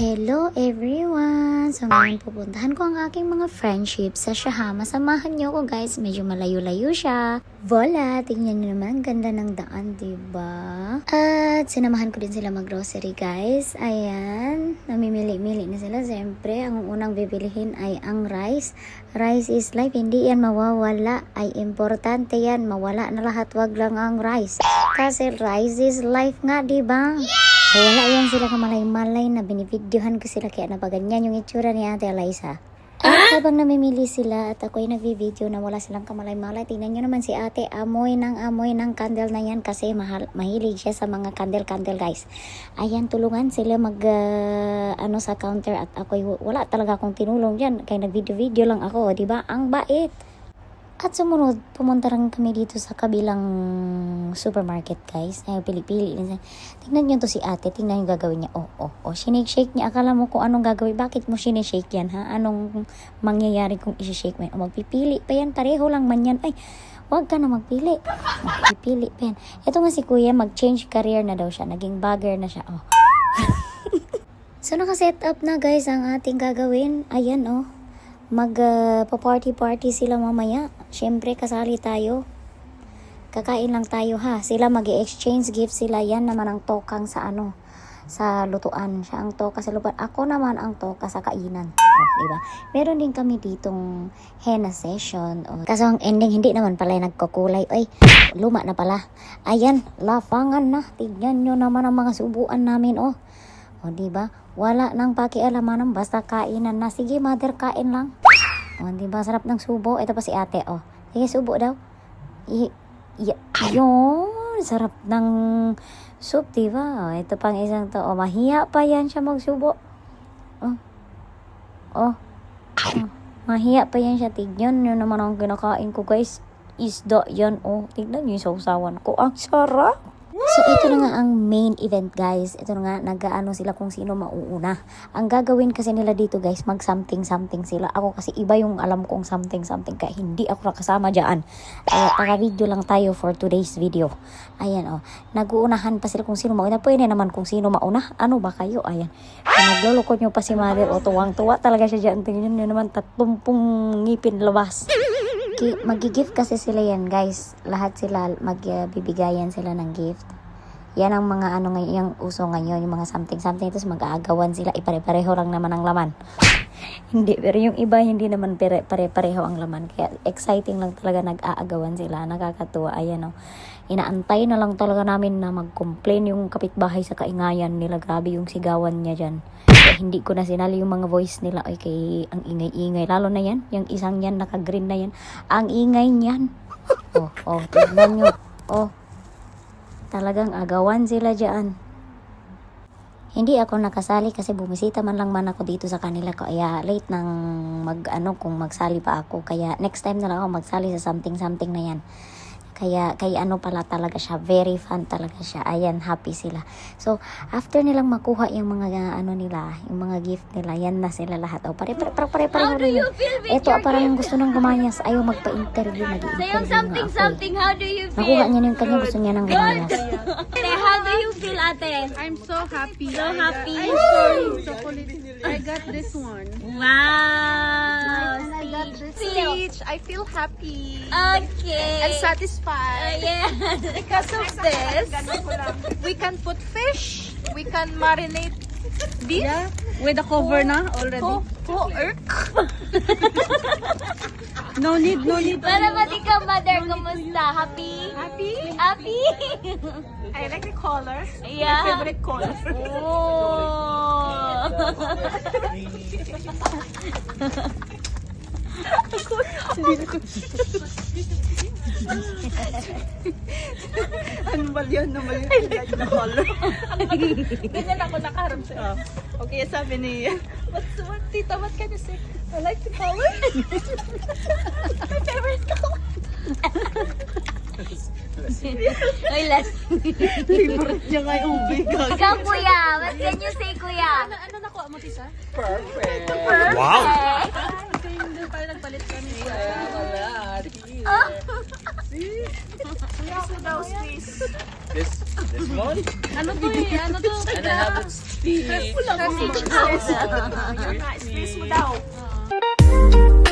Hello everyone! So ngayon pupuntahan ko ang aking mga friendship sa Shahama. Samahan niyo ko guys, medyo malayo-layo siya. Voila! Tingnan niyo naman, ganda ng daan, ba? At sinamahan ko din sila mag-grocery guys. Ayan, namimili-mili na sila. Siyempre, ang unang bibilihin ay ang rice. Rice is life, hindi yan mawawala. Ay importante yan, mawala na lahat, wag lang ang rice. Kasi rice is life nga, di ba? Wala yan sila kamalay-malay na binibidyohan ko sila kaya napaganyan yung itsura ni Ate Eliza. At habang namimili sila at ako'y nagvi-video na wala silang kamalay-malay, tingnan nyo naman si ate, amoy ng amoy ng candle na yan kasi mahal, mahilig siya sa mga candle-candle guys. Ayan, tulungan sila mag, ah, ano sa counter at ako'y wala talaga akong tinulong dyan. Kaya nag-video-video lang ako, di ba? Ang bait! At sumunod, pumunta rin kami dito sa kabilang supermarket, guys. Ay, pili-pili. Tingnan nyo to si ate. Tingnan yung gagawin niya. Oh, oh, oh. Sinake-shake niya. Akala mo kung anong gagawin. Bakit mo sinishake yan, ha? Anong mangyayari kung isi-shake mo yan? O, magpipili pa yan. Pareho lang man yan. Ay, wag ka na magpili. Magpipili pa yan. Ito nga si kuya, mag-change career na daw siya. Naging bagger na siya. Oh. so, nakaset up na, guys, ang ating gagawin. Ayan, oh mag uh, sila mamaya. Siyempre kasali tayo. Kakain lang tayo ha. Sila mag exchange gift sila. Yan naman ang tokang sa ano sa lutuan. Siya ang toka sa lupa. Ako naman ang toka sa kainan. Oh, diba? Meron din kami ditong henna session. Oh. Kaso ang ending, hindi naman pala nagkukulay. Ay, luma na pala. Ayan, lafangan na. Tignan nyo naman ang mga subuan namin. Oh, o, di ba? Wala nang pakialamanan, basta kainan na. Sige, mother, kain lang. O, di ba? Sarap ng subo. Ito pa si ate, oh. Sige, subo daw. I, y- yun, sarap ng soup, di ba? O, ito pang isang to. O, mahiya pa yan siya magsubo. Oh. Oh. oh. Mahiya pa yan siya. Tignan yun naman ang kinakain ko, guys. Isda yan, oh. Tignan nyo yung sausawan ko. Ang sarap. So, ito na nga ang main event, guys. Ito na nga, nag-ano sila kung sino mauuna. Ang gagawin kasi nila dito, guys, mag-something-something sila. Ako kasi iba yung alam kong something-something, kaya hindi ako nakasama dyan. Kaya, taka-video lang tayo for today's video. Ayan, oh. Nag-uunahan pa sila kung sino mauna. Pwede naman kung sino mauna. Ano ba kayo? Ayan. Kung naglulukot nyo pa si mother, o tuwang-tuwa talaga siya dyan. Tingnan nyo naman, tatlumpong ngipin labas. Ki- Mag-gift kasi sila yan, guys. Lahat sila, magbibigayan sila ng gift. Yan ang mga ano ngayon, yung uso ngayon, yung mga something-something. Tapos mag-aagawan sila, ipare-pareho lang naman ang laman. hindi, pero yung iba, hindi naman pare- pare-pareho ang laman. Kaya exciting lang talaga nag-aagawan sila. Nakakatuwa, ayan o. Inaantay na lang talaga namin na mag-complain yung kapitbahay sa kaingayan nila. Grabe yung sigawan niya dyan. Kaya hindi ko na sinali yung mga voice nila. Ay, kay ang ingay-ingay. Lalo na yan, yung isang yan, naka-green na yan. Ang ingay niyan. oh, oh, tignan nyo. Oh, talagang agawan sila dyan. Hindi ako nakasali kasi bumisita man lang man ako dito sa kanila kaya late nang mag ano kung magsali pa ako kaya next time na lang ako magsali sa something something na yan. Kaya kay ano pala talaga siya, very fun talaga siya. Ayan, happy sila. So, after nilang makuha yung mga ano nila, yung mga gift nila, yan na sila lahat. O, pare pare pare pare pare. How do you feel with Ito your parang gift? gusto nang gumayas. Ayaw magpa-interview, nag-interview yung something, nga ako. something. How do you Nakuha feel? niya na yung kanya, gusto niya nang gumayas. Ate, how do you feel, ate? I'm so happy. So happy. I'm sorry. Chocolate. I got this one. Wow. I got this Feel. peach. I feel happy. Okay. And Uh, yes. Because of this, we can put fish. We can marinate beef. Yeah, with the cover na already. Po, po, erk. No need, no need. Para ba di ka, mother? Kumusta? Happy? Happy? Happy? I like the color. yeah. Favorite color. Oh. ano ba yan naman yung I like the color? Ganyan ako nakaharap siya. Okay, sabi ni, what's what, tita, what can you say? I like the color. My favorite color. Oy, last. Favorite niya nga yung ube. Ikaw, kuya. What can you say, kuya? Ano nakuha mo, tisa? Perfect. Doon tayo Tapos please. This, this one? Ano to eh? Ano to? And I have a speech. Wala ko. Speech daw. Mo daw.